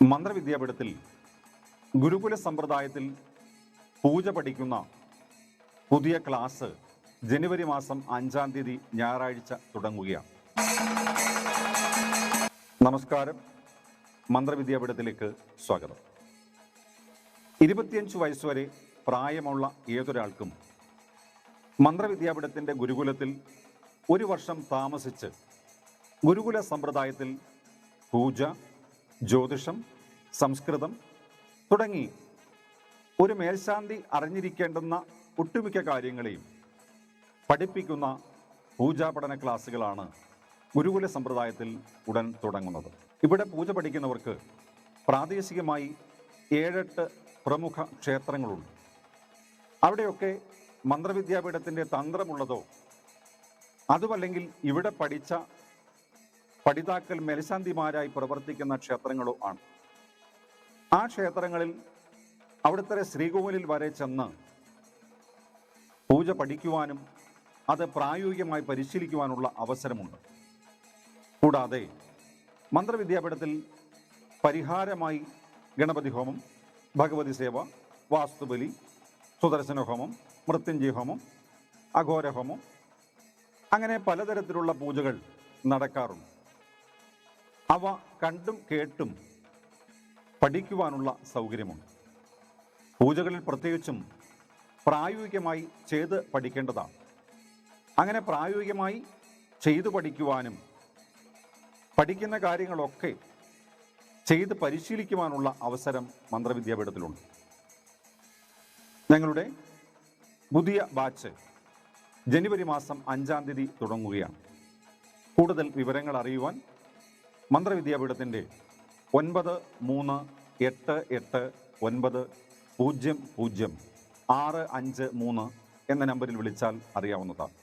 മന്ത്രവിദ്യാപീഠത്തിൽ ഗുരുകുല സമ്പ്രദായത്തിൽ പൂജ പഠിക്കുന്ന പുതിയ ക്ലാസ് ജനുവരി മാസം അഞ്ചാം തീയതി ഞായറാഴ്ച തുടങ്ങുകയാണ്. നമസ്കാരം. മന്ത്രവിദ്യാപീഠത്തിലേക്ക് സ്വാഗതം. ഇരുപത്തിയഞ്ച് വയസ്സുവരെ പ്രായമുള്ള ഏതൊരാൾക്കും മന്ത്രവിദ്യാപീഠത്തിന്റെ ഗുരുകുലത്തിൽ ഒരു വർഷം താമസിച്ച് ഗുരുകുല സമ്പ്രദായത്തിൽ പൂജ ജ്യോതിഷം സംസ്കൃതം തുടങ്ങി ഒരു മേൽശാന്തി അറിഞ്ഞിരിക്കേണ്ടുന്ന ഒട്ടുമിക്ക കാര്യങ്ങളെയും പഠിപ്പിക്കുന്ന പൂജാ പഠന ക്ലാസ്സുകളാണ് ഗുരുകുല സമ്പ്രദായത്തിൽ ഉടൻ തുടങ്ങുന്നത്. ഇവിടെ പൂജ പഠിക്കുന്നവർക്ക് പ്രാദേശികമായി ഏഴെട്ട് പ്രമുഖ ക്ഷേത്രങ്ങളുണ്ട്. അവിടെയൊക്കെ മന്ത്രവിദ്യാപീഠത്തിന്റെ തന്ത്രമുള്ളതോ അതുമല്ലെങ്കിൽ ഇവിടെ പഠിച്ച പഠിതാക്കൾ മേൽശാന്തിമാരായി പ്രവർത്തിക്കുന്ന ക്ഷേത്രങ്ങളോ ആണ്. ആ ക്ഷേത്രങ്ങളിൽ അവിടുത്തെ ശ്രീകോവിലിൽ വരെ ചെന്ന് പൂജ പഠിക്കുവാനും അത് പ്രായോഗികമായി പരിശീലിക്കുവാനുള്ള അവസരമുണ്ട്. കൂടാതെ മന്ത്രവിദ്യാപീഠത്തിൽ പരിഹാരമായി ഗണപതി ഹോമം ഭഗവതി സേവ വാസ്തുബലി സുദർശന ഹോമം മൃത്യുഞ്ജയ ഹോമം അഘോര ഹോമം അങ്ങനെ പലതരത്തിലുള്ള പൂജകൾ നടക്കാറുണ്ട്. അവ കണ്ടും കേട്ടും പഠിക്കുവാനുള്ള സൗകര്യമുണ്ട്. പൂജകളിൽ പ്രത്യേകിച്ചും പ്രായോഗികമായി ചെയ്ത് പഠിക്കേണ്ടതാണ്. അങ്ങനെ പ്രായോഗികമായി ചെയ്തു പഠിക്കുവാനും പഠിക്കുന്ന കാര്യങ്ങളൊക്കെ ചെയ്ത് പരിശീലിക്കുവാനുള്ള അവസരം മന്ത്രവിദ്യാപീഠത്തിലുണ്ട്. ഞങ്ങളുടെ പുതിയ ബാച്ച് ജനുവരി മാസം അഞ്ചാം തീയതി തുടങ്ങുകയാണ്. കൂടുതൽ വിവരങ്ങൾ അറിയുവാൻ മന്ത്രവിദ്യാപീഠത്തിന്റെ ഒൻപത് മൂന്ന് എട്ട് എട്ട് ഒൻപത് പൂജ്യം പൂജ്യം ആറ് അഞ്ച് മൂന്ന് എന്ന നമ്പറിൽ വിളിച്ചാൽ അറിയാവുന്നതാണ്.